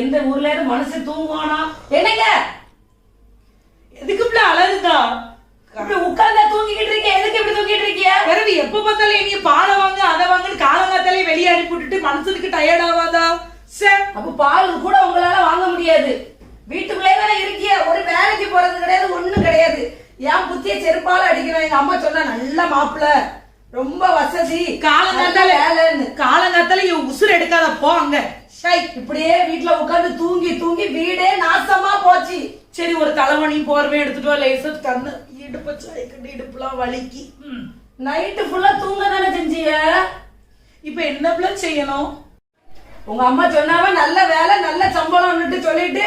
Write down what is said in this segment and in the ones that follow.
எந்த ஊர்ல இருந்து மனுஷன் தூங்குவானா? என்னங்க? எதுக்கு இப்படி அழகுதா உட்கார்ந்தா தூங்கிக்கிட்டு இருக்கீங்க. எதுக்கு இப்படி தூங்கிட்டு இருக்கீங்க? பிறகு எப்ப பார்த்தாலும் நீ பாலை வாங்க அதை வாங்குன்னு காலங்காத்தாலே வெளியே அனுப்பி விட்டுட்டு மனசுக்கு டயர்ட் ஆகாதா சே அப்ப பால் கூட உங்களால வாங்க முடியாது. வீட்டுக்குள்ளே தானே இருக்கிய ஒரு வேலைக்கு போறது கிடையாது ஒண்ணும் கிடையாது. என் புத்திய செருப்பால அடிக்கணும் எங்க அம்மா சொன்னா நல்ல மாப்பிள ரொம்ப வசதி. காலங்காத்தால வேலைன்னு. காலங்காத்தால இவன் உசுறு எடுக்காத போ அங்க. இப்படியே வீட்டுல உட்கார்ந்து தூங்கி தூங்கி வீடே நாசமா போச்சு. சரி ஒரு தலைவணி போர்வை எடுத்துட்டு வா லேசா கண்ணு இடுப்பு சாய்க்கட்டு இடுப்புலாம் வலிக்கி. நைட்டு ஃபுல்லா தூங்க தானே செஞ்சீங்க? இப்ப என்ன செய்யணும்? உங்க அம்மா சொன்னாவ நல்ல வேலை நல்ல சம்பளம்னுட்டு சொல்லிட்டு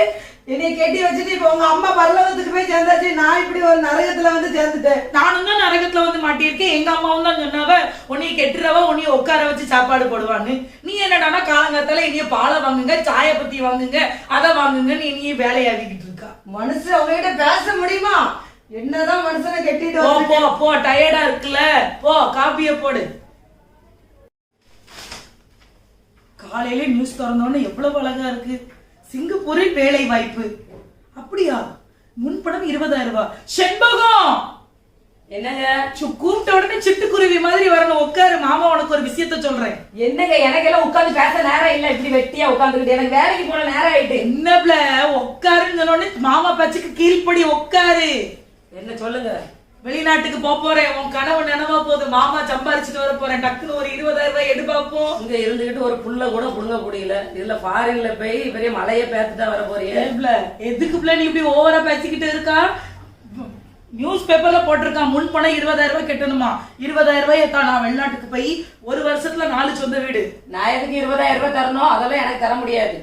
என்னைய கெட்டி வச்சுட்டு இப்ப உங்க அம்மா பரலோகத்துக்கு போய் சேர்ந்தாச்சு நான் இப்படி ஒரு நரகத்துல வந்து சேர்ந்துட்டேன். நானும் தான் நரகத்துல வந்து மாட்டியிருக்கேன். எங்க அம்மாவும் தான் சொன்னாவ உன்னைய கெட்டுறவ உன்னைய உட்கார வச்சு சாப்பாடு போடுவான்னு. நீ என்னடானா காலங்காத்தால இனிய பாலை வாங்குங்க சாய பத்தி வாங்குங்க அதை வாங்குங்கன்னு இனிய வேலையாகிக்கிட்டு இருக்கா. மனுஷன் அவங்ககிட்ட பேச முடியுமா? என்னதான் மனுஷனை கெட்டிட்டு போ போ டயர்டா இருக்குல்ல? போ காப்பிய போடு. காலையில நியூஸ் திறந்தோன்னு எவ்வளவு அழகா இருக்கு. சிங்கப்பூரில் வேலை வாய்ப்பு அப்படியா? முன்பணம் இருபதாயிரம் ரூபாய். செண்பகம்! என்னங்க? கூப்பிட்ட உடனே சிட்டுக்குருவி மாதிரி வரணும். உட்காரு மாமா உனக்கு ஒரு விஷயத்த சொல்றேன். என்னங்க எனக்கு எல்லாம் உட்கார்ந்து பேச நேரம் இல்ல. இப்படி வெட்டியா உட்கார்ந்துக்கிட்டு எனக்கு வேலைக்கு போன நேரம் ஆயிட்டு. என்னப்ல உட்காருன்னு சொன்ன உடனே மாமா பச்சுக்கு கீழ்ப்படி உட்காரு. என்ன சொல்லுங்க? வெளிநாட்டுக்கு போக போறேன். உன் கனவு நினைவா போகுது மாமா சம்பாரிச்சுட்டு வர போறேன். டக்குன்னு ஒரு இருபதாயிரம் ரூபாய் எடு பாப்போம் இங்க இருந்துகிட்டு ஒரு புள்ள கூட புடுங்க முடியல. இதுல ஃபாரின்ல போய் பெரிய மலையை பேத்துட்டா வர ஏப்ல, எதுக்கு பிள்ளை நீ இப்படி ஓவரா பேசிக்கிட்டு இருக்கா? நியூஸ் பேப்பர்ல போட்டிருக்கான் முன் பணம் இருபதாயிரம் ரூபாய் கட்டணுமா? இருபதாயிரம் ரூபாய் தான் நான் வெளிநாட்டுக்கு போய் ஒரு வருஷத்துல நாலு சொந்த வீடு. நான் எதுக்கு இருபதாயிரம் ரூபாய் தரணும்? அதெல்லாம் எனக்கு தர முடியாது.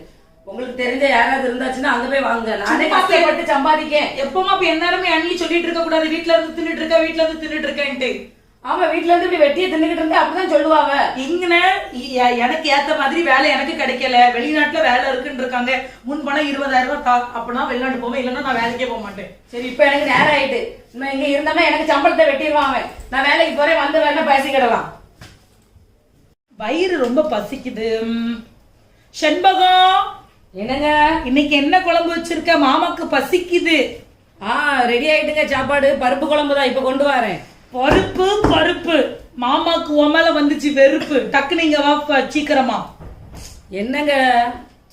உங்களுக்கு தெரிஞ்ச யாராவது இருந்தாச்சுன்னா அங்க போய் வாங்க. நானே கஷ்டப்பட்டு சம்பாதிக்கேன். எப்பமா இப்ப எந்நேரமே அண்ணி சொல்லிட்டு இருக்க கூடாது. வீட்ல இருந்து தின்னுட்டு இருக்கா வீட்ல இருந்து தின்னுட்டு இருக்கேன்ட்டு. ஆமா வீட்டுல இருந்து இப்படி வெட்டியை தின்னுகிட்டு இருந்தா அப்படிதான் சொல்லுவாங்க இங்கன எனக்கு ஏத்த மாதிரி வேலை எனக்கு கிடைக்கல. வெளிநாட்டுல வேலை இருக்குன்னு இருக்காங்க. முன் பணம் இருபதாயிரம் ரூபாய் தா அப்பனா வெளிநாட்டு போவேன். இல்லைன்னா நான் வேலைக்கே போக மாட்டேன். சரி இப்ப எனக்கு நேரம் ஆயிட்டு. இன்னும் இங்க இருந்தோம்னா எனக்கு சம்பளத்தை வெட்டிடுவான் அவன். நான் வேலைக்கு போறேன் வந்து வேணா பேசிக்கிடலாம் வயிறு ரொம்ப பசிக்குது. செண்பகம். என்னங்க? இன்னைக்கு என்ன குழம்பு வச்சிருக்க? மாமாக்கு பசிக்குது. ஆ ரெடி ஆயிட்டுங்க சாப்பாடு. பருப்பு குழம்பு தான் இப்ப கொண்டு வரேன். பருப்பு பருப்பு. மாமாக்கு உமல வந்துச்சு வெறுப்பு. டக்கு நீங்க வா ப- சீக்கிரமா. என்னங்க?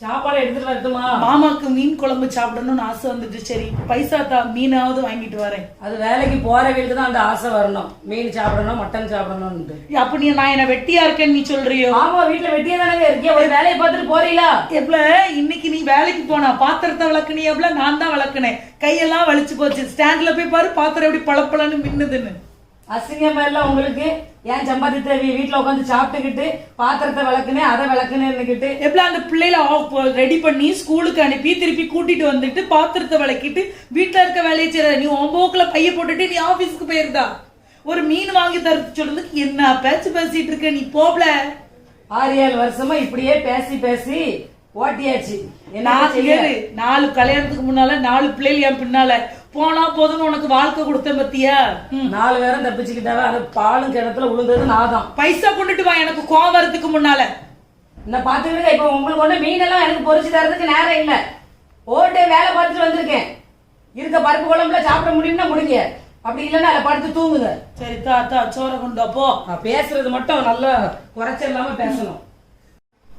சாப்பாடு எடுத்துட்டு வரட்டுமா? மாமாக்கு மீன் குழம்பு சாப்பிடணும்னு ஆசை வந்துட்டு. சரி பைசா தா மீனாவது வாங்கிட்டு வரேன். அது வேலைக்கு போறவங்களுக்கு தான் அந்த ஆசை வரணும். மீன் சாப்பிடணும் மட்டன் சாப்பிடணும்னு அப்ப நீ நான் என்ன வெட்டியா இருக்கேன்னு நீ சொல்றியோ? ஆமா வீட்டுல வெட்டியே தானங்க இருக்கேன் ஒரு வேலையை பார்த்துட்டு போறீங்களா? எவ்வள இன்னைக்கு நீ வேலைக்கு போனா பாத்திரத்தை விளக்குனி எவ்வளவு நான் தான் விளக்குனேன். கையெல்லாம் வலிச்சு போச்சு. ஸ்டாண்ட்ல போய் பாரு பாத்திரம் எப்படி பளபளன்னு மின்னுதுன்னு. அசிங்கமா இல்ல உங்களுக்கு ஏன் சம்பாதித்த வீட்டுல உட்காந்து சாப்பிட்டுக்கிட்டு பாத்திரத்தை விளக்குனேன் அதை விளக்குனேன்னுக்கிட்டு எப்பல அந்த பிள்ளைல ரெடி பண்ணி ஸ்கூலுக்கு அனுப்பி திருப்பி கூட்டிட்டு வந்துட்டு பாத்திரத்தை விளக்கிட்டு வீட்டுல இருக்க வேலையை செய்யற நீ உன் போக்குல பைய போட்டுட்டு நீ ஆபீஸ்க்கு போயிருந்தா? ஒரு மீன் வாங்கி தர சொல்றதுக்கு என்ன பேச்சு பேசிட்டு இருக்க நீ போப்ல ஆறு ஏழு வருஷமா இப்படியே பேசி பேசி ஓட்டியாச்சு. நாலு கல்யாணத்துக்கு முன்னால நாலு பிள்ளைகள் என் பின்னால. போனா போதும்னு உனக்கு வாழ்க்கை கொடுத்தேன் பத்தியா? ம். நாலு பேரும் தப்பிச்சுக்கிட்டாவே அது பாலும் கிணத்துல விழுந்தது நான் தான் பைசா கொண்டுட்டு வா எனக்கு கோவம் வரதுக்கு முன்னால. இந்த பாத்துக்கிட்டு இப்ப உங்களுக்கு ஒண்ணு மீன் எல்லாம் எனக்கு பொரிச்சு தரதுக்கு நேரம் இல்ல. ஓட்டு வேலை பார்த்துட்டு வந்திருக்கேன். இருக்க பருப்பு குழம்புல சாப்பிட முடியும்னா முடிங்க. அப்படி இல்லைன்னா அதை படுத்து தூங்குங்க. சரி தா தா சோற கொண்டு வா, போ. நான் பேசுறது மட்டும் நல்லா குறைச்ச இல்லாம பேசணும்.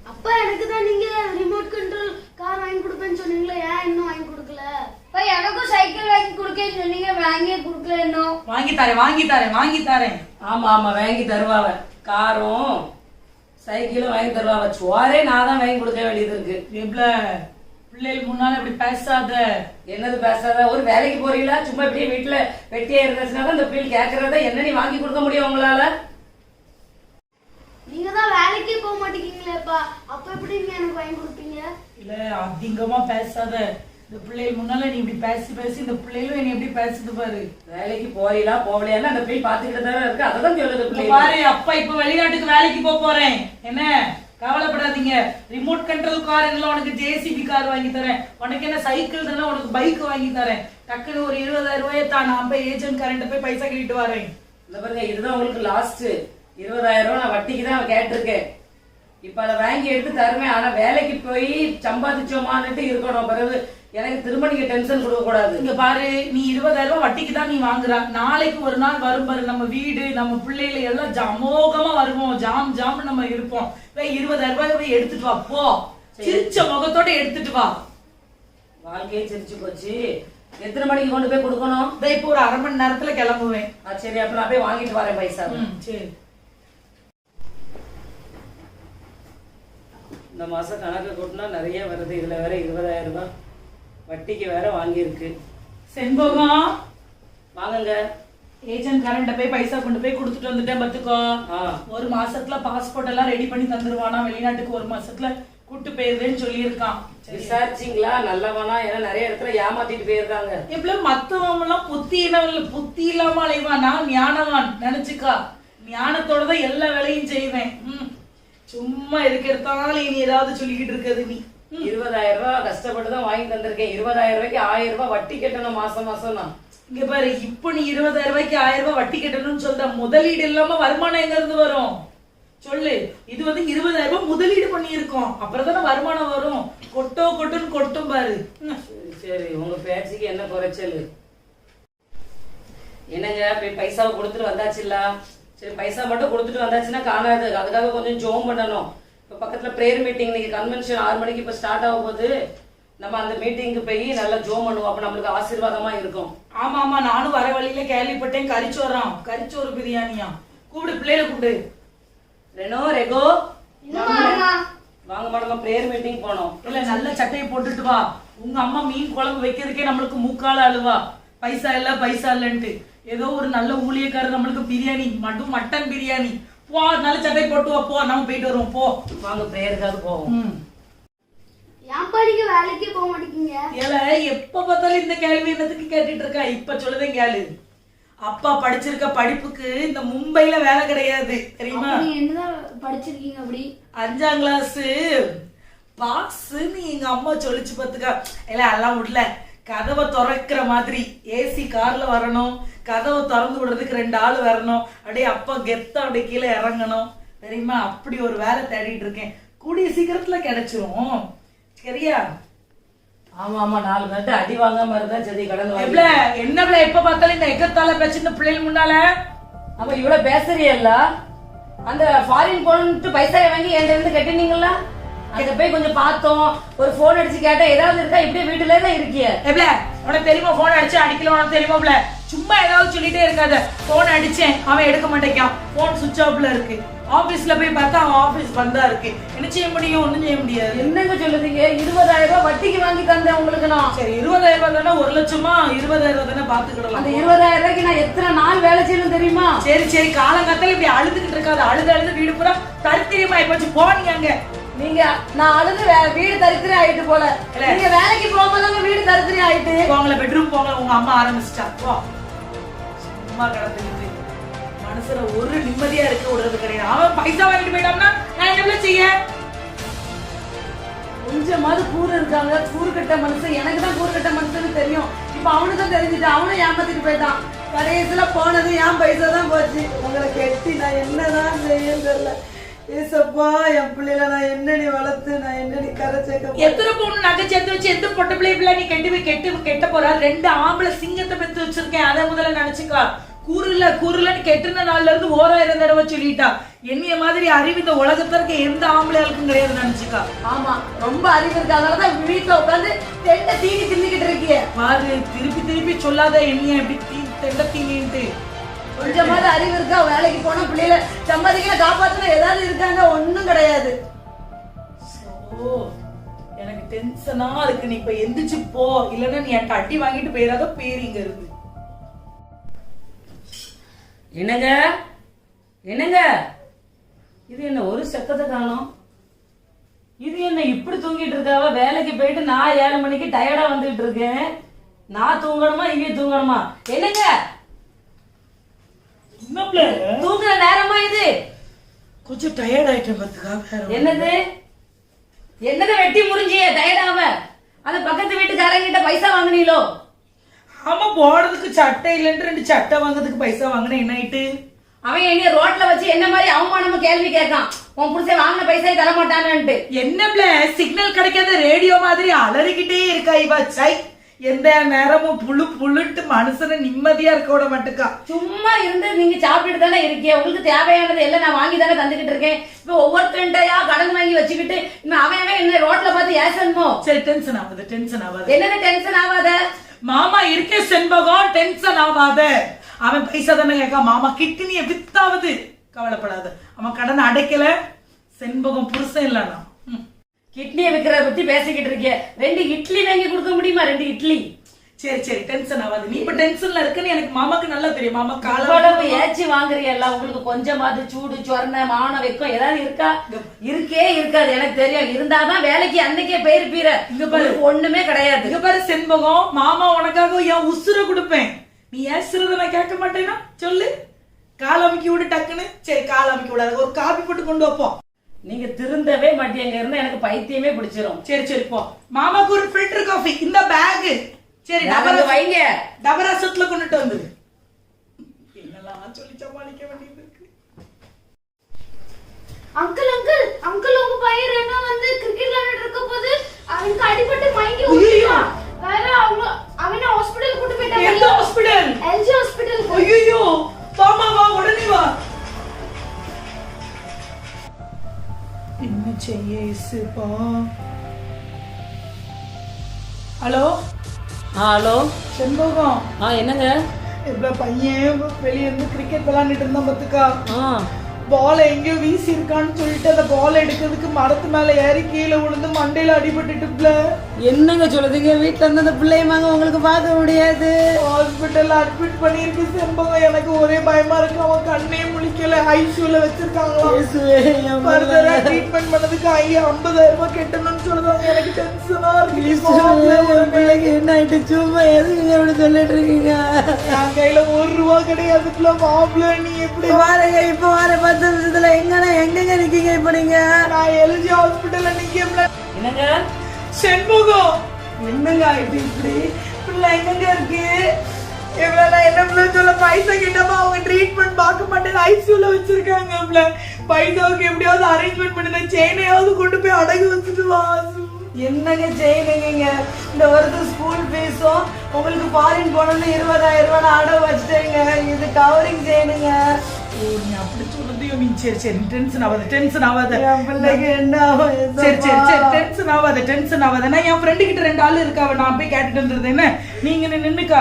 அப்பா எனக்கு தான் நீங்க ரிமோட் கண்ட்ரோல் கார் வாங்கி கொடுப்பேன்னு சொன்னீங்களே ஏன் இன்னும் வாங்கி கொடுக்கல? அப்பா எனக்கும் சைக்கிள் வாங்கி கொடுக்கன்னு சொன்னீங்க வாங்கியே கொடுக்கல இன்னும். வாங்கி தரேன் வாங்கி தரேன் வாங்கி தரேன். ஆமா ஆமா வாங்கி தருவாவ. காரும் சைக்கிளும் வாங்கி தருவாவ. சோறே நான் தான் வாங்கி கொடுக்க வேண்டியது இருக்கு. எவ்வள? பிள்ளைகள் முன்னால இப்படி பேசாத. என்னது பேசாத? ஒரு வேலைக்கு போறீங்களா? சும்மா இப்படியே வீட்டுல வெட்டியா இருந்துச்சுன்னா தான் இந்த பிள்ளை கேக்குறத என்ன நீ வாங்கி கொடுக்க முடியும் உங்களால? நீங்க தான் வேலைக்கே போக மாட்டேங்கிறீங்களேப்பா. அப்ப எப்படி எனக்கு வாங்கி கொடுப்பீங்க? இல்ல அதிகமா பேசாத. இந்த பிள்ளைகள் முன்னால நீ இப்படி பேசி பேசி இந்த பிள்ளைகளும் என்னை எப்படி பேசுது பாரு. வேலைக்கு போறீங்களா போகலையான்னு அந்த பிள்ளை பாத்துக்கிட்டு தானே இருக்கு. அதை தான் சொல்லுது பாரு அப்பா இப்ப வெளிநாட்டுக்கு வேலைக்கு போக போறேன். என்ன? கவலைப்படாதீங்க. ரிமோட் கண்ட்ரோல் கார் இல்ல உனக்கு ஜேசிபி கார் வாங்கி தரேன். உனக்கு என்ன சைக்கிள் தானே? உனக்கு பைக் வாங்கி தரேன். டக்குன்னு ஒரு இருபதாயிரம் ரூபாயை தான் நான் போய் ஏஜென்ட் கரண்ட் போய் பைசா கட்டிட்டு வரேன். இந்த பாருங்க இதுதான் உங்களுக்கு லாஸ்ட் இருபதாயிரம் ரூபாய் நான் வட்டிக்கு தான் கேட்டிருக்கேன். இப்ப அதை வாங்கி எடுத்து தருவேன் ஆனா வேலைக்கு போய் சம்பாதிச்சோமான்னுட்டு இருக்கணும். பிறகு எனக்கு திரும்ப நீங்க டென்ஷன் கொடுக்க கூடாது. இங்க பாரு நீ இருபதாயிரம் ரூபாய் வட்டிக்கு தான் நீ வாங்குற. நாளைக்கு ஒரு நாள் வரும் பாரு நம்ம வீடு நம்ம பிள்ளைகளை எல்லாம் ஜமோகமா வருவோம். ஜாம் ஜாம் நம்ம இருப்போம். இருபதாயிரம் ரூபாய் போய் எடுத்துட்டு வா போ. சிரிச்ச முகத்தோட எடுத்துட்டு வா. வாழ்க்கையே சிரிச்சு போச்சு. எத்தனை மணிக்கு கொண்டு போய் கொடுக்கணும்? இப்போ ஒரு அரை மணி நேரத்துல கிளம்புவேன். ஆ, சரி அப்ப நான் போய் வாங்கிட்டு வரேன் பைசா. சரி. இந்த மாசம் கணக்கு கூட்டினா நிறைய வருது. இதுல வேற இருபதாயிரம் ரூபாய் வட்டிக்கு வேற வாங்கியிருக்கு. செண்பகம் வாங்குங்க. ஏஜென்ட் கரண்ட போய் பைசா கொண்டு போய் கொடுத்துட்டு வந்துட்டேன் பாத்துக்கோ ஒரு மாசத்துல பாஸ்போர்ட் எல்லாம் ரெடி பண்ணி தந்துருவானா? வெளிநாட்டுக்கு ஒரு மாசத்துல கூட்டு போயிருவேன்னு சொல்லியிருக்கான். விசாரிச்சிங்களா? நல்லவனா? ஏன்னா நிறைய இடத்துல ஏமாத்திட்டு போயிருக்காங்க. இவ்வளவு மத்தவங்க எல்லாம் புத்தி புத்தி இல்லாம அலைவான்? நான் ஞானவான் நினைச்சுக்கா. ஞானத்தோட தான் எல்லா வேலையும் செய்வேன். சும்மா எதுக்கு எடுத்தாலும் இனி ஏதாவது சொல்லிக்கிட்டு இருக்கிறது நீ. இருபதாயிரம் ரூபாய் கஷ்டப்பட்டு தான் வாங்கி தந்திருக்கேன். இருபதாயிரம் ரூபாய்க்கு ஆயிரம் ரூபாய் வட்டி கட்டணும் மாசம் மாசம் நான். இங்க பாரு இப்போ நீ இருபதாயிரம் ரூபாய்க்கு ஆயிரம் ரூபாய் வட்டி கட்டணும்னு சொல்ற முதலீடு இல்லாம வருமானம் எங்க இருந்து வரும்? சொல்லு. இது வந்து இருபதாயிரம் ரூபாய் முதலீடு பண்ணியிருக்கோம். அப்புறம் தானே வருமானம் வரும். கொட்டோ கொட்டுன்னு கொட்டும் பாரு. சரி. உங்க பேச்சுக்கு என்ன குறைச்சல்? என்னங்க போய் பைசாவை கொடுத்துட்டு வந்தாச்சுல்ல? சரி பைசா மட்டும் கொடுத்துட்டு வந்தாச்சுன்னா காணாது அதுக்காக கொஞ்சம் ஜோம் பண்ணணும். இப்ப பக்கத்துல பிரேயர் மீட்டிங் இன்னைக்கு கன்வென்ஷன் ஆறு மணிக்கு இப்ப ஸ்டார்ட் ஆக போகுது. நம்ம அந்த மீட்டிங்க்கு போய் நல்லா ஜோம் பண்ணுவோம். அப்ப நம்மளுக்கு ஆசீர்வாதமா இருக்கும். ஆமா ஆமா. நானும் வர வழியில கேள்விப்பட்டேன். கறிச்சோறான் கறிச்சோறு பிரியாணியா? கூப்பிடு பிள்ளைல கூப்பிடு. ரெனோ ரெகோ. வாங்க நம்ம பிரேயர் மீட்டிங் போனோம். இல்ல நல்ல சட்டையை போட்டுட்டு வா. உங்க அம்மா மீன் குழம்பு வைக்கிறதுக்கே நம்மளுக்கு மூக்கால அழுவா. பைசா இல்ல பைசா இல்லன்ட்டு. ஏதோ ஒரு நல்ல ஊழியக்காரர் நம்மளுக்கு பிரியாணி மட்டும் மட்டன் பிரியாணி. போ நல்ல சட்டை போட்டு வா போ நம்ம போயிட்டு வருவோம் போ. வாங்க பிரேயருக்காவது போவோம். நீங்க வேலைக்கே போக மாட்டேங்க? ஏல எப்ப பார்த்தாலும் இந்த கேள்வி என்னத்துக்கு கேட்டுட்டு இருக்கா? இப்ப சொல்லுதேன் கேளு. அப்பா படிச்சிருக்க படிப்புக்கு இந்த மும்பைல வேலை கிடையாது தெரியுமா? நீங்க என்னதான் படிச்சிருக்கீங்க அப்படி? அஞ்சாம் கிளாஸ் பாக்ஸ்ன்னு எங்க அம்மா சொல்லிச்சு பாத்துக்கா. இல்ல அதெல்லாம் விடல. கதவை திறக்கிற மாதிரி. ஏசி கார்ல வரணும். கதவை திறந்து விடுறதுக்கு ரெண்டு ஆள் வரணும். அப்படியே அப்பா கெத்தா அப்படியே கீழே இறங்கணும். தெரியுமா? அப்படி ஒரு வேலை தேடிட்டு இருக்கேன். கூடிய சீக்கிரத்துல கிடைச்சிரும். சரியா? ஆமா ஆமா நாலு பேர்ட்ட அடி வாங்காம இருந்தா சரி கடன் வாங்கி எவ்வளவு? என்ன எப்ப பார்த்தாலும் இந்த எக்கத்தால பிரச்சனை பிள்ளைகள் முன்னால? அப்ப இவ்வளவு பேசுறியல்ல? அந்த ஃபாரின் போனட்டு பைசா வாங்கி என்கிட்ட இருந்து கட்டினீங்களா அங்க போய் கொஞ்சம் பார்த்தோம். ஒரு போன் அடிச்சு கேட்டா ஏதாவது இருக்கா? இப்படியே வீட்டுல தான் இருக்கிய எவ்வள உனக்கு தெரியுமா போன் அடிச்சு அடிக்கல? உனக்கு தெரியுமா பிள்ளை? சும்மா ஏதாவது சொல்லிட்டே இருக்காத. போன் அடிச்சேன். அவன் எடுக்க மாட்டேங்கான் போன் சுவிட்ச் ஆஃப்ல இருக்கு. ஆபீஸ்ல போய் பார்த்தா அவன் ஆபீஸ் பந்தா இருக்கு. என்ன செய்ய முடியும்? ஒண்ணும் செய்ய முடியாது. என்னங்க சொல்லுதீங்க? இருபதாயிரம் ரூபாய் வட்டிக்கு வாங்கி தந்தேன் உங்களுக்கு நான். சரி இருபதாயிரம் ரூபாய் தானே? ஒரு லட்சமா? இருபதாயிரம் ரூபாய் தானே பாத்துக்கிடலாம் அந்த இருபதாயிரம் ரூபாய்க்கு நான் எத்தனை நாள் வேலை செய்யணும் தெரியுமா? சரி சரி. காலங்காத்தால இப்படி அழுதுகிட்டு இருக்காது. அழுது அழுது வீடு பூரா தரித்திரியமா போச்சு. போனீங்க அங்க. நீங்க நான் அழுது வீடு தரித்திரி ஆயிட்டு போல. நீங்க வேலைக்கு போகும்போது வீடு தரித்திரி ஆயிட்டு. போங்கள பெட்ரூம் போங்க உங்க அம்மா ஆரம்பிச்சிட்டா. போ. சும்மா கிடந்துக்கிட்டு மனசுல ஒரு நிம்மதியா இருக்க விடுறது கிடையாது. அவன் பைசா வாங்கிட்டு போயிட்டான்னா நான் என்ன செய்ய கொஞ்சமாவது கூறு இருக்காங்க. கூறு கட்ட மனுஷன் எனக்கு தான் கூறு கட்ட மனுஷன்னு தெரியும். இப்ப அவனுக்கும் தெரிஞ்சுட்டு அவனும் ஏமாத்திட்டு போயிட்டான். கடைசியில போனது என் பைசா தான் போச்சு. உங்களை கெட்டி நான் என்னதான் செய்யன்னு தெரியல. ஏசப்பா என் பிள்ளைல நான் என்னடி வளர்த்து நான் என்னடி கரை சேர்க்க எத்தனை பொண்ணு நகை சேர்த்து வச்சு எந்த பொட்ட பிள்ளை பிள்ளை நீ கெட்டு போய் கெட்டு கெட்ட போறா? ரெண்டு ஆம்பளை சிங்கத்தை பெத்து வச்சிருக்கேன். அதை முதல்ல நினைச்சுக்கா. கூறுல கூறுலன்னு கெட்டுன நாள்ல இருந்து ஓராயிரம் தடவை சொல்லிட்டா. என்னைய மாதிரி அறிவு இந்த உலகத்திற்கு எந்த ஆம்பளையாளுக்கும் கிடையாது நினைச்சுக்கா. ஆமா ரொம்ப அறிவு இருக்கு அதனாலதான் வீட்டுல உட்காந்து தெண்டை தீனி தின்னுக்கிட்டு இருக்கிய. பாரு திருப்பி திருப்பி சொல்லாத என்னைய எப்படி தீ தெண்ட தீனின்ட்டு. கொஞ்சமாவது அறிவு இருக்கா? வேலைக்கு போனா பிள்ளைல சம்பாதிக்கல காப்பாத்துனா ஏதாவது இருக்காங்க? ஒண்ணும் கிடையாது. ஓ எனக்கு டென்ஷனா இருக்கு. நீ இப்ப எந்திரிச்சு போ. இல்லன்னா நீ என்கிட்ட அடி வாங்கிட்டு போயிடாத பேரிங்க இருந்து என்னங்க? என்னங்க? இது என்ன ஒரு செக்கத்தை காணோம்? இது என்ன இப்படி தூங்கிட்டு இருக்காவ வேலைக்கு போயிட்டு நான் ஏழு மணிக்கு டயர்டா வந்துட்டு இருக்கேன். நான் தூங்கணுமா? இவ தூங்கணுமா? என்னங்க? தூங்குற நேரமா இது? கொஞ்சம் டயர்ட் ஆயிட்டேன் பாத்துக்கா என்னது? என்னது வெட்டி முறிஞ்சிய டயர்டாம அந்த பக்கத்து வீட்டுக்காரங்கிட்ட பைசா வாங்குனீங்களோ? ஆமா போடுறதுக்கு சட்டை இல்லைன்னு ரெண்டு சட்டை வாங்குறதுக்கு பைசா வாங்கினேன். என்ன ஆயிட்டு? அவன் என்னைய ரோட்ல வச்சு என்ன மாதிரி அவமானமா கேள்வி கேட்கான். உன் புருஷன் வாங்கின பைசா தர மாட்டானுன்ட்டு என்ன பிள்ள சிக்னல் கிடைக்காத ரேடியோ மாதிரி அலறிக்கிட்டே இருக்கா இவ. சை. எந்த நேரமும் புழு புழுட்டு மனுஷனை நிம்மதியா இருக்க விட மாட்டுக்கா. சும்மா இருந்து நீங்க சாப்பிட்டுட்டு தானே இருக்கீங்க. உங்களுக்கு தேவையானது எல்லாம் நான் வாங்கி தானே தந்துகிட்டு இருக்கேன். இப்போ ஒவ்வொருத்தண்டையா கடன் வாங்கி வச்சுக்கிட்டு இன்னும் அவன் அவன் என்ன ரோட்ல பார்த்து ஏசணுமோ? சரி டென்ஷன் ஆகுது டென்ஷன் ஆகாது. என்னது டென்ஷன் ஆகாத? மாமா இருக்கே செண்பகம் டென்ஷன் ஆகாத. அவன் பைசா தானே கேட்கா மாமா கிட்னிய வித்தாவது. கவலைப்படாத. அவன் கடன் அடைக்கல. செண்பகம் புருஷன் இல்லைன்னா ம். கிட்னியை விக்கிறத பத்தி பேசிக்கிட்டு இருக்கீங்க ரெண்டு இட்லி வாங்கி கொடுக்க முடியுமா? ரெண்டு இட்லி. சரி சரி டென்ஷன் ஆகாது. நீ இப்ப டென்ஷன்ல இருக்குன்னு எனக்கு மாமாக்கு நல்லா தெரியும். மாமா காலம் இவ்வளவு ஏச்சி வாங்குறீங்கல்ல உங்களுக்கு கொஞ்சமாவது சூடு சொரண மான வெக்கம். ஏதாவது இருக்கா? இருக்கே இருக்காது எனக்கு தெரியும். இருந்தாதான் வேலைக்கு அன்னைக்கே போயிருப்பீர இங்க பாரு. ஒண்ணுமே கிடையாது. இங்க பாரு செண்பகம் மாமா உனக்காக என் உசுர கொடுப்பேன். நீ ஏசுறத நான் கேட்க மாட்டேனா? சொல்லு. கால் அமைக்கி விடு டக்குன்னு. சரி கால் அமைக்கி விடாத. ஒரு காபி போட்டு கொண்டு வைப்போம் நீங்க திருந்தவே மாட்டீங்க. இருந்தா எனக்கு பைத்தியமே பிடிச்சிரும். சரி சரி போ. மாமாக்கு ஒரு ஃபில்டர் காஃபி இந்த பேக் சரி டபரா வைங்க? டபராசத்துல கொண்டுட்டு வந்து என்னெல்லாம் சொல்லி சமாளிக்க வேண்டியது இருக்கு? அங்கிள் அங்கிள் அங்கிள் உங்க பையன் ரெண்டா வந்து கிரிக்கெட் விளையாடிட்டு இருக்க போது அவனுக்கு அடிபட்டு மயங்கி. விழுந்துட்டான் வேற அவங்க அவனை ஹாஸ்பிடல் கூட்டு எந்த போயிட்டாங்க ஹாஸ்பிடல் எல்ஜி ஹாஸ்பிடல் ஐயோ வாமா வா உடனே வா. செய்ய இசுப்பா ஹலோ ஹலோ? செண்பகம் ஆ என்னங்க? இவ்வளவு பையன் வெளிய இருந்து கிரிக்கெட் விளையாண்டுட்டு இருந்தான் பத்துக்கா. ஆ. பால் எங்கேயோ வீசி இருக்கான்னு சொல்லிட்டு அந்த பால் எடுக்கிறதுக்கு மரத்து மேல ஏறி கீழே விழுந்து மண்டையில அடிபட்டுட்டுப்ல. என்னங்க சொல்லுதீங்க வீட்ல இருந்து அந்த பிள்ளையமாங்க உங்களுக்கு பார்க்க முடியாது. ஹாஸ்பிட்டல்ல அட்மிட் பண்ணிருக்கு செம்பகம் எனக்கு ஒரே பயமா இருக்கு. அவன் கண்ணே முழிக்கல. ஐசியூல வச்சிருக்காங்களாம். ஃபர்தரா ட்ரீட்மெண்ட் பண்ணதுக்கு ஐ ஐம்பதாயிரம் ரூபாய் கட்டணும்னு சொல்றாங்க. எனக்கு டென்ஷனா இருக்கு. என்ன ஆயிட்டு? சும்மா எதுக்கு அப்படி சொல்லிட்டு இருக்கீங்க? என் கையில ஒரு ரூபா கிடையாதுக்குள்ள மாப்பிள்ள நீ எப்படி பாருங்க இப்ப வர பத்து நிமிஷத்துல எங்கண்ணா எங்கெங்க இருக்கீங்க இப்ப நீங்க? நான் எல்ஜி ஹாஸ்பிட்டல்ல நிக்கல என்னங்க? செண்பகம் என்னங்க ஆயிட்டு இப்படி? பிள்ளை எங்கங்க இருக்கு? இவ்வளவு நான் என்ன பிள்ளை சொல்ல பைசா கிட்டப்ப அவங்க ட்ரீட்மெண்ட் பார்க்க மாட்டேன் ஐசியூல வச்சிருக்காங்க பிள்ளை. பைசாவுக்கு எப்படியாவது அரேஞ்ச்மெண்ட் பண்ணுங்க செயினையாவது கொண்டு போய் அடகு வச்சுட்டு வா என்னங்க செய்யுங்க இந்த வருஷம் ஸ்கூல் ஃபீஸும் உங்களுக்கு ஃபாரின் போனோம்னு இருபதாயிரம் ரூபாய் அடவு வச்சுட்டேங்க. இது கவரிங் செய்யணுங்க ஓ நீ அப்படி நீ சரி சரி டென்ஷன் ஆகாத டென்ஷன் ஆகாத. பிள்ளைக்கு என்ன? சரி சரி சரி டென்ஷன் ஆகாத டென்ஷன் ஆகாத. நான் என் ஃப்ரெண்டு கிட்ட ரெண்டு ஆள் இருக்காவ நான் போய் கேட்டுட்டு வந்துருது என்ன? நீங்க நின்னு நின்னுக்கா?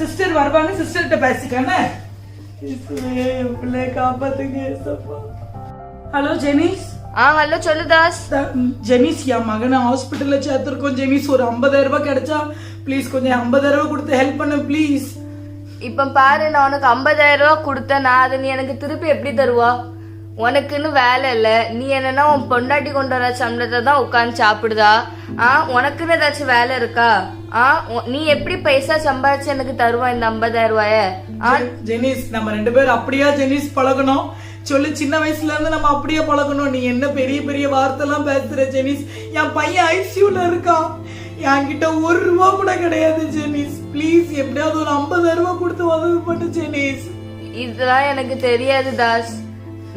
சிஸ்டர் வருவாங்க சிஸ்டர்கிட்ட பேசிக்கானே என் பிள்ளைய காப்பாத்துங்க ஹலோ ஜெனிஸ். ஆ ஹலோ சொல்லு தாஸ். ஜெனிஸ் என் மகனை ஹாஸ்பிட்டல்ல சேர்த்துருக்கோம் ஜெனிஸ். ஒரு 50000 ரூபாய் கிடைச்சா ப்ளீஸ் கொஞ்சம் 50000 ரூபாய் கொடுத்து ஹெல்ப் பண்ணு ப்ளீஸ் இப்போ பாரு நான் உனக்கு 50000 ரூபா கொடுத்தேன். நான் அதை நீ எனக்கு திருப்பி எப்படி தருவா? உனக்குன்னு வேலை இல்லை. நீ என்னன்னா உன் பொண்டாட்டி கொண்டு வர சம்பளத்தை தான் உட்காந்து சாப்பிடுதா? ஆ உனக்குன்னு ஏதாச்சும் வேலை இருக்கா? ஆ நீ எப்படி பைசா சம்பாதிச்சு எனக்கு தருவா இந்த 50000 ரூபாய? ஆ? ஜெனிஸ் நம்ம ரெண்டு பேரும் அப்படியா ஜெனிஸ் பழகணும்? சொல்லு சின்ன வயசுல இருந்து நம்ம அப்படியே பழகணும். நீ என்ன பெரிய பெரிய வார்த்தை எல்லாம் பேசுற ஜெனிஸ்? என் பையன் ஐசியூல இருக்கான். என்கிட்ட ஒரு ரூபா கூட கிடையாது ஜெனிஸ். ப்ளீஸ் எப்படியாவது ஒரு 50000 ரூபாய் கொடுத்து உதவி பண்ணு ஜெனிஸ். இதெல்லாம் எனக்கு தெரியாது தாஸ்.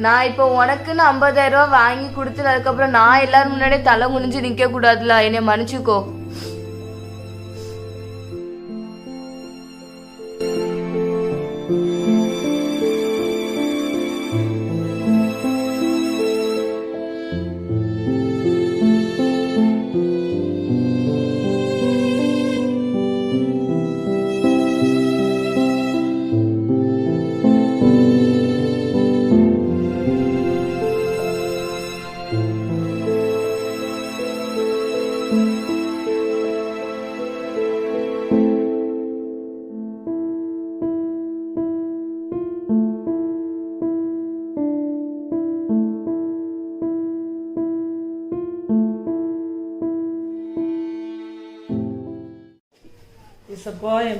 நான் இப்போ உனக்குன்னு 50000 ரூபாய் வாங்கி கொடுத்து அதுக்கப்புறம் நான் எல்லாரும் முன்னாடியே தலை குனிஞ்சு நிக்க கூடாதுல என்னை மன்னிச்சுக்கோ.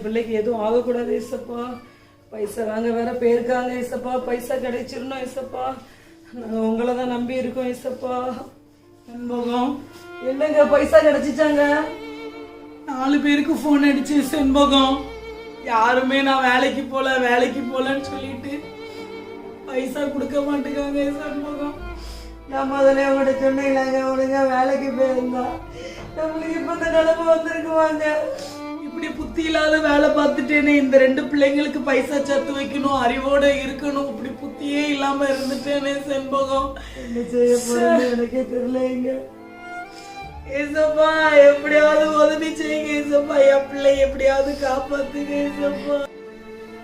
பிள்ளைக்கு எதுவும் ஆகக்கூடாது ஏசப்பா. பைசா வாங்க வேற போயிருக்காங்க ஏசப்பா. பைசா கிடைச்சிடணும் ஏசப்பா. நாங்கள் உங்களை தான் நம்பி இருக்கோம் ஏசப்பா. செண்பகம். என்னங்க பைசா கிடைச்சிச்சாங்க? நாலு பேருக்கு ஃபோன் அடிச்சு செண்பகம். யாருமே நான் வேலைக்கு போல வேலைக்கு போலன்னு சொல்லிட்டு பைசா கொடுக்க மாட்டேங்காங்க செண்பகம். நான் முதல்ல உங்கள்கிட்ட சொன்னீங்களாங்க ஒழுங்கா வேலைக்கு போயிருந்தா. நம்மளுக்கு இப்போ இந்த நிலைமை வந்திருக்குவாங்க இப்படி புத்தி இல்லாத வேலை பார்த்துட்டேனே இந்த ரெண்டு பிள்ளைங்களுக்கு பைசா சேர்த்து வைக்கணும் அறிவோட இருக்கணும் இப்படி புத்தியே இல்லாம இருந்துட்டேனே செண்பகம். என்ன செய்ய போறேன்னு எனக்கே தெரியலங்க. ஏசப்பா எப்படியாவது உதவி செய்யுங்க ஏசப்பா. என் பிள்ளை எப்படியாவது காப்பாத்துங்க ஏசப்பா.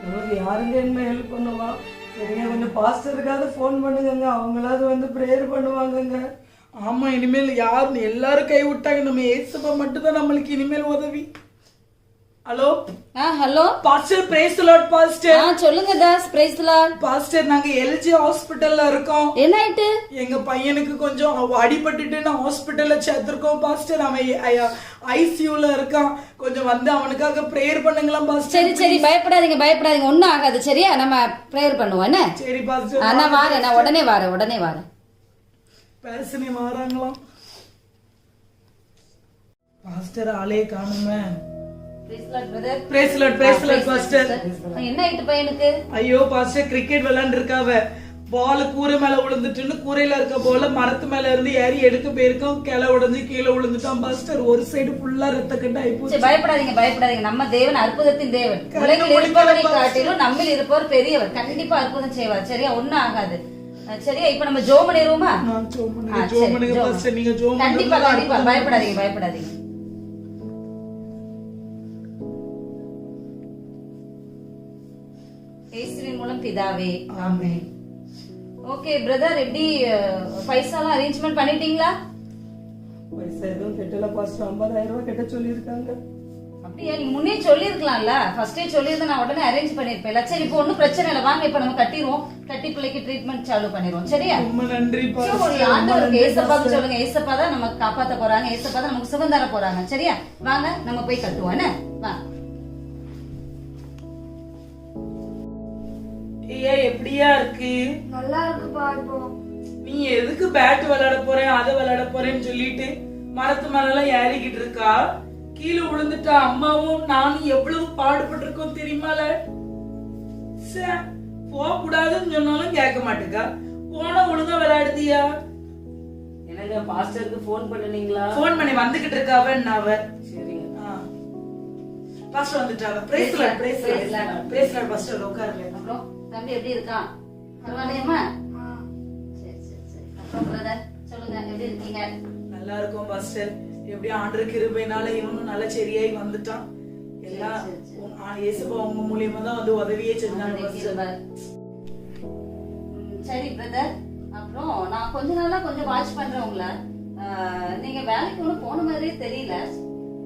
நமக்கு யாருங்க என்ன ஹெல்ப் பண்ணுவா? சரிங்க கொஞ்சம் பாஸ்டருக்காவது ஃபோன் பண்ணுங்கங்க. அவங்களாவது வந்து ப்ரேயர் பண்ணுவாங்கங்க. ஆமா இனிமேல் யார் எல்லாரும் கை விட்டாங்க. நம்ம ஏசப்பா மட்டும்தான் நம்மளுக்கு இனிமேல் உதவி. Hello ah hello pastor praise lord pastor ah சொல்லுங்க தாஸ் பிரைஸ் லார்ட் பாஸ்டர் நாங்க எல்ஜி ஹாஸ்பிட்டல்ல இருக்கோம். என்ன ஆயிட்டு? எங்க பையனுக்கு கொஞ்சம் அடிபட்டுட்டு நான் ஹாஸ்பிட்டல்ல சேர்த்திருக்கோம் பாஸ்டர் அவன் ஐசியூல இருக்கான். கொஞ்சம் வந்து அவனுக்காக ப்ரேயர் பண்ணுங்களா பாஸ்டர் சரி சரி பயப்படாதீங்க பயப்படாதீங்க. ஒன்றும் ஆகாது சரியா? நம்ம ப்ரேயர் பண்ணுவோம் என்ன? சரி பாஸ்டர் நான் வாரேன் நான் உடனே வாரேன் உடனே வாரேன். பேசனே மாறாங்களாம் பாஸ்டர் ஆளே காணுமே. பாஸ்டர் என்ன ஆயிட்டு பையனுக்கு ஐயோ பாஸ்டர் கிரிக்கெட் விளையாண்டு இருக்காவ பால் கூரை மேல விழுந்துட்டுன்னு கூரையில இருக்க போல மரத்து மேல இருந்து ஏறி எடுக்க போயிருக்கோம். கிளை உடைஞ்சு கீழே விழுந்துட்டான் பாஸ்டர் ஒரு சைடு ஃபுல்லா ரத்த ஆயிப்போச்சு சரி பயப்படாதீங்க பயப்படாதீங்க. நம்ம தேவன் அற்புதத்தின் தேவன். உலகில் இருப்பவரை காட்டிலும் நம்மில் இருப்பவர் பெரியவர். கண்டிப்பா அற்புதம் செய்வார். சரியா? ஒண்ணும் ஆகாது. சரியா? இப்ப நம்ம பண்ணிடுவோமா? ஜோம் ஜோம் கண்டிப்பா கண்டிப்பா. பயப்படாதீங்க பயப்படாதீங்க. பிதாவே ஆமென். ஓகே பிரதர் எப்படி பைசாலாம் அரேஞ்ச்மெண்ட் பண்ணிட்டீங்களா? பைசா எதுவும் கெட்டல பாஸ்டர் ஐம்பதாயிரம் ரூபாய் கெட்ட சொல்லியிருக்காங்க. அப்படியா? நீங்க முன்னே சொல்லிருக்கலாம்ல ஃபர்ஸ்டே சொல்லியிருந்தா நான் உடனே அரேஞ்ச் பண்ணிருப்பேன் சரி இப்போ ஒன்றும் பிரச்சனை இல்லை. வாங்க இப்போ நம்ம கட்டிடுவோம். கட்டி பிள்ளைக்கு ட்ரீட்மெண்ட் சாலு பண்ணிடுவோம். சரியா? ரொம்ப நன்றி ஆண்டவருக்கு ஏசப்பாக்கு சொல்லுங்க. ஏசப்பா தான் நமக்கு காப்பாத்த போறாங்க. ஏசப்பா தான் நமக்கு சுகம் தர போறாங்க. சரியா? வாங்க நம்ம போய் கட்டுவோம். என்ன? வா. ஐயா எப்படியா இருக்கு? நல்லா இருக்குப்பா இப்போ. நீ எதுக்கு பேட் விளையாட போறேன் அதை விளையாட போறேன்னு சொல்லிட்டு மரத்து மேலாம் ஏறிக்கிட்டு இருக்கா? கீழே விழுந்துட்டா அம்மாவும் நானும் எவ்வளவு பாடுபட்டிருக்கோம் தெரியுமால? போக கூடாதுன்னு சொன்னாலும் கேட்க மாட்டேக்கா. போனா ஒழுங்கா விளையாடுதியா? என்னங்க பாஸ்டருக்கு ஃபோன் பண்ணுனீங்களா? போன் பண்ணி வந்துகிட்டு இருக்காவ அவ சரிங்க. பாஸ்டர் வந்துட்டாவ பிரேஸ்ல பிரேஸ்ல பிரேஸ்ல பாஸ்டர் உட்காருங்க. அப்புறம்? தம்பி எப்படி இருக்கான்? பரவாயில்லையம்மா? சரி சரி சரி. அப்புறம் பிரதர் சொல்லுங்க எப்படி இருக்கீங்க? நல்லா இருக்கும் பாஸ்டர். எப்படி ஆண்டு கிருபைனால இவனும் நல்ல சரியாய் வந்துட்டான்? எல்லாம் இயேசுப்பா உங்க மூலியமா தான் வந்து உதவியே செஞ்சாங்க சரி பிரதர் அப்புறம் நான் கொஞ்ச நாளா கொஞ்சம் வாட்ச் பண்றேன் உங்களை. ஆஹ், நீங்க வேலைக்கு ஒன்றும் போன மாதிரியே தெரியல.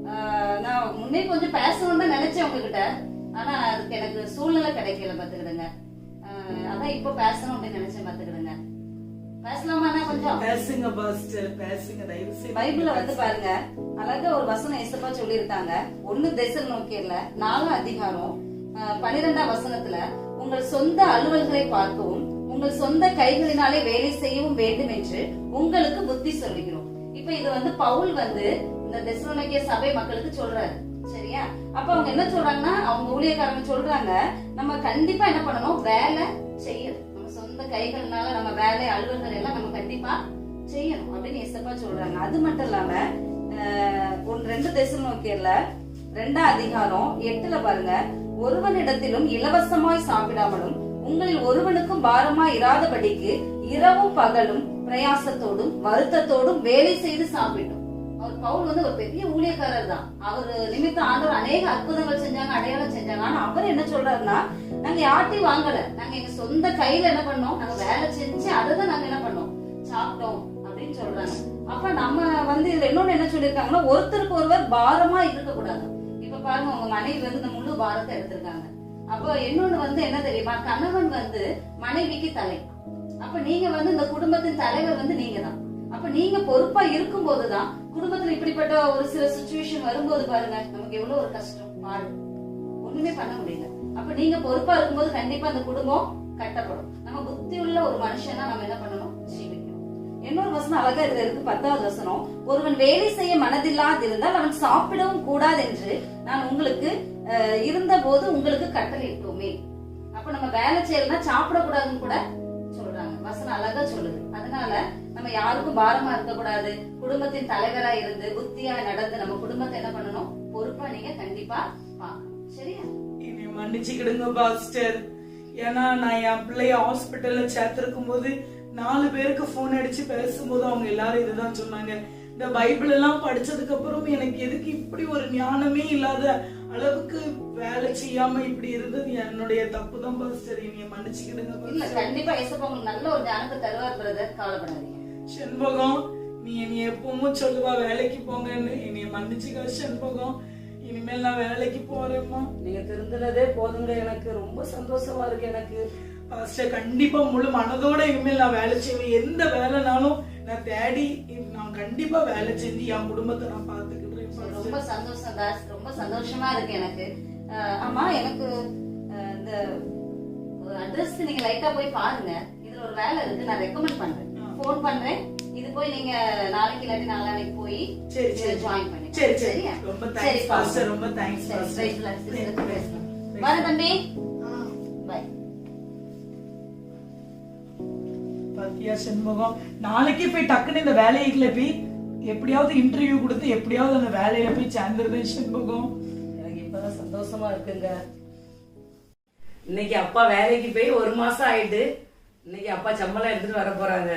ஆஹ், நான் முன்னே கொஞ்சம் பேசணும்னு தான் நினைச்சேன் உங்ககிட்ட. ஆனா அதுக்கு எனக்கு சூழ்நிலை கிடைக்கல பாத்துக்கிடுங்க அதான் இப்போ பேசணும் அப்படின்னு நினைச்சேன் பாத்துக்கிடுங்க. பேசலாமா அண்ணா கொஞ்சம்? பேசுங்க பாஸ்டர் பேசுங்க தயவு செய்து. பைபிள்ல வந்து பாருங்க அழகா ஒரு வசனம் ஏசப்பா சொல்லியிருக்காங்க. ஒண்ணு தேசம் நோக்கியல நாலாம் அதிகாரம் பன்னிரெண்டாம் வசனத்துல உங்கள் சொந்த அலுவல்களை பார்க்கவும் உங்கள் சொந்த கைகளினாலே வேலை செய்யவும் வேண்டும் என்று உங்களுக்கு புத்தி சொல்லுகிறோம். இப்ப இது வந்து பவுல் வந்து இந்த தெசலோனிக்கே சபை மக்களுக்கு சொல்றாரு. இல்லையா? அப்ப அவங்க என்ன சொல்றாங்கன்னா அவங்க ஊழியக்காரங்க சொல்றாங்க நம்ம கண்டிப்பா என்ன பண்ணணும்? வேலை செய்யணும். நம்ம சொந்த கைகள்னால நம்ம வேலை அலுவல்கள் எல்லாம் நம்ம கண்டிப்பா செய்யணும் அப்படின்னு எசப்பா சொல்றாங்க. அது மட்டும் இல்லாம அஹ், ரெண்டு தேசம் நோக்கியர்ல ரெண்டாம் அதிகாரம் எட்டுல பாருங்க. ஒருவனிடத்திலும் இலவசமாய் சாப்பிடாமலும் உங்களில் ஒருவனுக்கும் பாரமா இராதபடிக்கு இரவும் பகலும் பிரயாசத்தோடும் வருத்தத்தோடும் வேலை செய்து சாப்பிடும். அவர் பவுல் வந்து ஒரு பெரிய ஊழியக்காரர் தான் அவர் நிமித்தம் அநேக அற்புதங்கள் செஞ்சாங்க அடையாளம் செஞ்சாங்க. ஆனா அவர் என்ன சொல்றாருன்னா நாங்க யார்ட்டையும் வாங்கல. நாங்க எங்க சொந்த கையில என்ன பண்ணோம்? நாங்க வேலை செஞ்சு அதை தான் நாங்க என்ன பண்ணோம்? சாப்பிட்டோம். அப்படின்னு சொல்றாங்க. அப்ப நம்ம வந்து இதுல இன்னொன்னு என்ன சொல்லியிருக்காங்கன்னா ஒருத்தருக்கு ஒருவர் பாரமா இருக்க கூடாது இப்ப பாருங்க உங்க மனைவி வந்து இந்த முழு பாரத்தை எடுத்திருக்காங்க. அப்ப இன்னொன்னு வந்து என்ன தெரியுமா? கணவன் வந்து மனைவிக்கு தலை. அப்ப நீங்க வந்து இந்த குடும்பத்தின் தலைவர் வந்து நீங்க தான் அப்ப நீங்க பொறுப்பா இருக்கும் போதுதான் குடும்பத்துல இப்படிப்பட்ட ஒரு சில சுச்சுவேஷன் வரும்போது பாருங்க நமக்கு எவ்வளவு ஒரு கஷ்டம் பாடு. ஒண்ணுமே பண்ண முடியல. அப்ப நீங்க பொறுப்பா இருக்கும்போது கண்டிப்பா அந்த குடும்பம் கட்டப்படும். நம்ம புத்தி உள்ள ஒரு மனுஷனா நம்ம என்ன பண்ணணும்? இன்னொரு வசனம் அழகா இதுல இருக்கு பத்தாவது வசனம். ஒருவன் வேலை செய்ய மனதில்லாதிருந்தால் அவன் சாப்பிடவும் கூடாது என்று நான் உங்களுக்கு இருந்த போது உங்களுக்கு கட்டளையிட்டோமே. அப்ப நம்ம வேலை செய்யலன்னா சாப்பிடக்கூடாதுன்னு கூட சொல்றாங்க. வசனம் அழகா சொல்லுது. அதனால நம்ம யாருக்கும் பாரமா இருக்க கூடாது குடும்பத்தின் தலைவரா இருந்து புத்தியா நடந்து நம்ம குடும்பத்தை என்ன பண்ணணும்? பொறுப்பா நீங்க கண்டிப்பா சரியா? என்னை மன்னிச்சுக்கிடுங்க பாஸ்டர். ஏன்னா நான் என் பிள்ளைய ஹாஸ்பிட்டல்ல சேர்த்திருக்கும் போது நாலு பேருக்கு போன் அடிச்சு பேசும்போது அவங்க எல்லாரும் இதுதான் சொன்னாங்க. இந்த பைபிள் எல்லாம் படிச்சதுக்கு அப்புறம் எனக்கு எதுக்கு இப்படி ஒரு ஞானமே இல்லாத அளவுக்கு வேலை செய்யாம இப்படி இருந்தது? என்னுடைய தப்பு தான் பாஸ்டர். என்னைய மன்னிச்சுக்கிடுங்க கண்டிப்பா ஏசப்பா உங்களுக்கு நல்ல ஒரு ஞானத்தை தருவார் பிரதர் கவலைப்படாதீங்க. செண்பகம். நீ என்னைய எப்பவும் சொல்லுவா வேலைக்கு போங்கன்னு. என்னைய மன்னிச்சுக்க செண்பகம். இனிமேல் நான் வேலைக்கு போறேம்மா. நீங்க திருந்தினதே போதுங்க. எனக்கு ரொம்ப சந்தோஷமா இருக்கு எனக்கு. பாஸ்டர் கண்டிப்பா முழு மனதோட இனிமேல் நான் வேலை செய்வேன். எந்த வேலைனாலும் நான் தேடி நான் கண்டிப்பா வேலை செஞ்சு என் குடும்பத்தை நான் பாத்துக்கிடுறேன் ரொம்ப சந்தோஷம் தாஸ் ரொம்ப சந்தோஷமா இருக்கு எனக்கு. ஆமா எனக்கு இந்த அட்ரஸ் நீங்க லைட்டா போய் பாருங்க. இதுல ஒரு வேலை இருக்கு. நான் ரெக்கமெண்ட் பண்றேன். ஃபோன் பண்றேன். இது போய் நீங்க நாளைக்கு இல்லாட்டி நாளானைக்கு போய் சரி சரி. ஜாயின் பண்ணி சரி சரி. ரொம்ப தேங்க்ஸ் பாஸ்டர். ரொம்ப தேங்க்ஸ் பாஸ்டர். வர தம்பி. பை பாத்தியா செண்பகம் நாளைக்கே போய் டக்குன்னு இந்த வேலையில போய் எப்படியாவது இன்டர்வியூ கொடுத்து எப்படியாவது அந்த வேலையில போய் சேர்ந்துருந்தேன் செண்பகம் எனக்கு இப்பதான் சந்தோஷமா இருக்குங்க. இன்னைக்கு அப்பா வேலைக்கு போய் ஒரு மாசம் ஆயிட்டு இன்னைக்கு அப்பா சம்பளம் எடுத்துட்டு வர போறாங்க.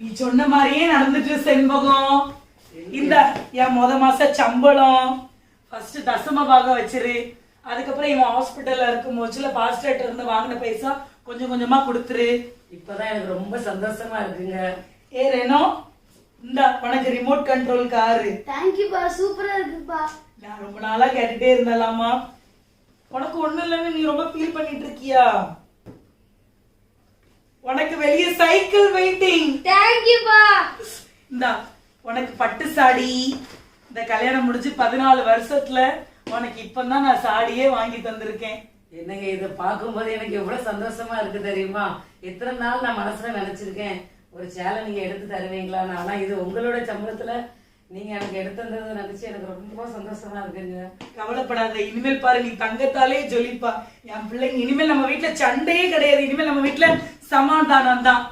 நீ சொன்ன மாதிரியே நடந்துட்டு செண்பகம். இந்த என் முத மாச சம்பளம். ஃபர்ஸ்ட் தசம பாகம் வச்சிரு. அதுக்கப்புறம் இவன் ஹாஸ்பிட்டல்ல இருக்கும் போச்சுல பாஸ்டர்ட்ட இருந்து வாங்கின பைசா கொஞ்சம் கொஞ்சமா கொடுத்துரு. இப்பதான் எனக்கு ரொம்ப சந்தோஷமா இருக்குங்க. ஏ ரெனோ இந்த உனக்கு ரிமோட் கண்ட்ரோல் காரு. தேங்க்யூப்பா சூப்பரா இருக்குப்பா. நான் ரொம்ப நாளா கேட்டுட்டே இருந்தலாமா உனக்கு ஒண்ணு இல்லைன்னு நீ ரொம்ப ஃபீல் பண்ணிட்டு இருக்கியா? உனக்கு வெளியே சைக்கிள் வெயிட்டிங். தேங்க்யூப்பா இந்தா உனக்கு பட்டு சாடி. இந்த கல்யாணம் முடிஞ்சு பதினாலு வருஷத்துல உனக்கு இப்பதான் நான் சாடியே வாங்கி தந்திருக்கேன். என்னங்க இதை? பார்க்கும்போது எனக்கு எவ்வளவு சந்தோஷமா இருக்கு தெரியுமா? எத்தனை நாள் நான் மனசுல நினைச்சிருக்கேன் ஒரு சேலை நீங்க எடுத்து தருவீங்களான்னு ஆனா இது உங்களோட சம்பளத்துல நீங்க எனக்கு எடுத்து தந்ததை நினைச்சு எனக்கு ரொம்ப சந்தோஷமா இருக்குங்க. கவலைப்படாத இனிமேல் பாரு நீ தங்கத்தாலே ஜொலிப்பா. என் பிள்ளைங்க இனிமேல் நம்ம வீட்டுல சண்டையே கிடையாது. இனிமேல் நம்ம வீட்டுல சமாதானம் தான்